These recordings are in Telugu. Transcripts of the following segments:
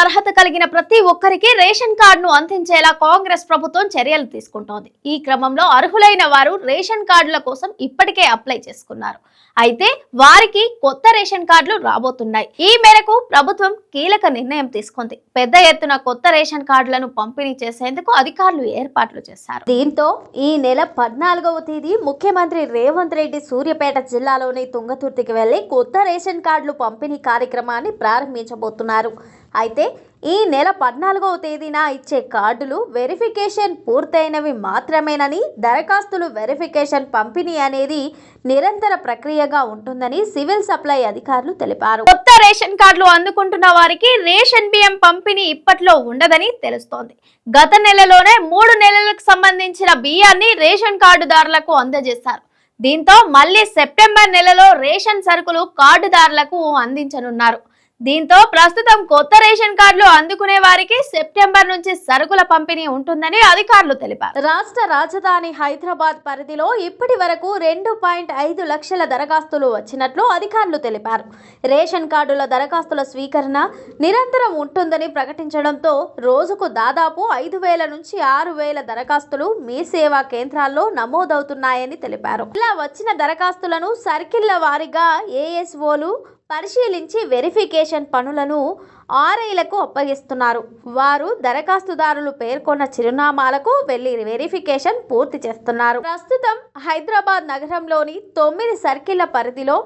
అర్హత కలిగిన ప్రతి ఒక్కరికి రేషన్ కార్డును అందించేలా కాంగ్రెస్ ప్రభుత్వం చర్యలు తీసుకుంటోంది. ఈ క్రమంలో అర్హులైన వారు రేషన్ కార్డుల కోసం ఇప్పటికే అప్లై చేసుకున్నారు. అయితే వారికి కొత్త రేషన్ కార్డులు రాబోతున్నాయి. ఈ మేరకు ప్రభుత్వం కీలక నిర్ణయం తీసుకుంది. పెద్ద ఎత్తున కొత్త రేషన్ కార్డులను పంపిణీ చేసేందుకు అధికారులు ఏర్పాట్లు చేశారు. దీంతో ఈ నెల పద్నాలుగవ తేదీ ముఖ్యమంత్రి రేవంత్ రెడ్డి సూర్యాపేట జిల్లాలోని తుంగతుర్తికి వెళ్ళి కొత్త రేషన్ కార్డులు పంపిణీ కార్యక్రమాన్ని ప్రారంభించబోతున్నారు. అయితే ఈ నెల పద్నాలుగవ తేదీన ఇచ్చే కార్డులు వెరిఫికేషన్ పూర్తయినవి మాత్రమేనని దరఖాస్తులు వెరిఫికేషన్ పంపిణీ అనేది నిరంతర ప్రక్రియగా ఉంటుందని సివిల్ సప్లై అధికారులు తెలిపారు. కొత్త రేషన్ కార్డులు అందుకుంటున్న వారికి రేషన్ బియ్యం పంపిణీ ఇప్పట్లో ఉండదని తెలుస్తోంది. గత నెలలోనే మూడు నెలలకు సంబంధించిన బియ్యాన్ని రేషన్ కార్డుదారులకు అందజేశారు. దీంతో మళ్ళీ సెప్టెంబర్ నెలలో రేషన్ సరుకులు కార్డుదారులకు అందించనున్నారు. దీంతో ప్రస్తుతం కొత్త రేషన్ కార్డులు అందుకునే వారికి సెప్టెంబర్ నుంచి సరుకుల పంపిణీ ఉంటుందని అధికారులు తెలిపారు. రాష్ట్ర రాజధాని హైదరాబాద్ పరిధిలో ఇప్పటి వరకు రెండు పాయింట్ ఐదు లక్షల దరఖాస్తులు వచ్చినట్లు అధికారులు తెలిపారు. రేషన్ కార్డుల దరఖాస్తుల స్వీకరణ నిరంతరం ఉంటుందని ప్రకటించడంతో రోజుకు దాదాపు ఐదు వేల నుంచి ఆరు వేల దరఖాస్తులు మీ సేవా కేంద్రాల్లో నమోదవుతున్నాయని తెలిపారు. ఇలా వచ్చిన దరఖాస్తులను సర్కిళ్ళ వారీగా ఏఎస్ఓలు పరిశీలించి వెరిఫికేషన్ పనులను ఆర్ఐలకు అప్పగిస్తున్నారు. వారు దరఖాస్తుదారులు పేర్కొన్న చిరునామాలకు వెళ్ళి వెరిఫికేషన్ పూర్తి చేస్తున్నారు. ప్రస్తుతం హైదరాబాద్ నగరంలోని తొమ్మిది సర్కిళ్ళ పరిధిలో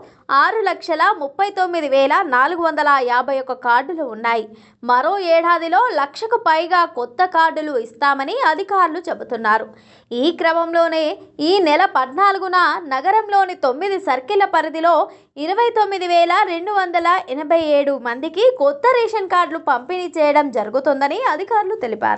ఆరు లక్షల ముప్పై తొమ్మిది వేల నాలుగు వందల యాభై ఒక్క కార్డులు ఉన్నాయి. మరో ఏడాదిలో లక్షకు పైగా కొత్త కార్డులు ఇస్తామని అధికారులు చెబుతున్నారు. ఈ క్రమంలోనే ఈ నెల పద్నాలుగున నగరంలోని తొమ్మిది సర్కిళ్ళ పరిధిలో ఇరవై తొమ్మిది వేల రెండు వందల ఎనభై ఏడు మందికి కొత్త రేషన్ రేషన్ కార్డులు పంపిణీ చేయడం జరుగుతుందని అధికారులు తెలిపారు.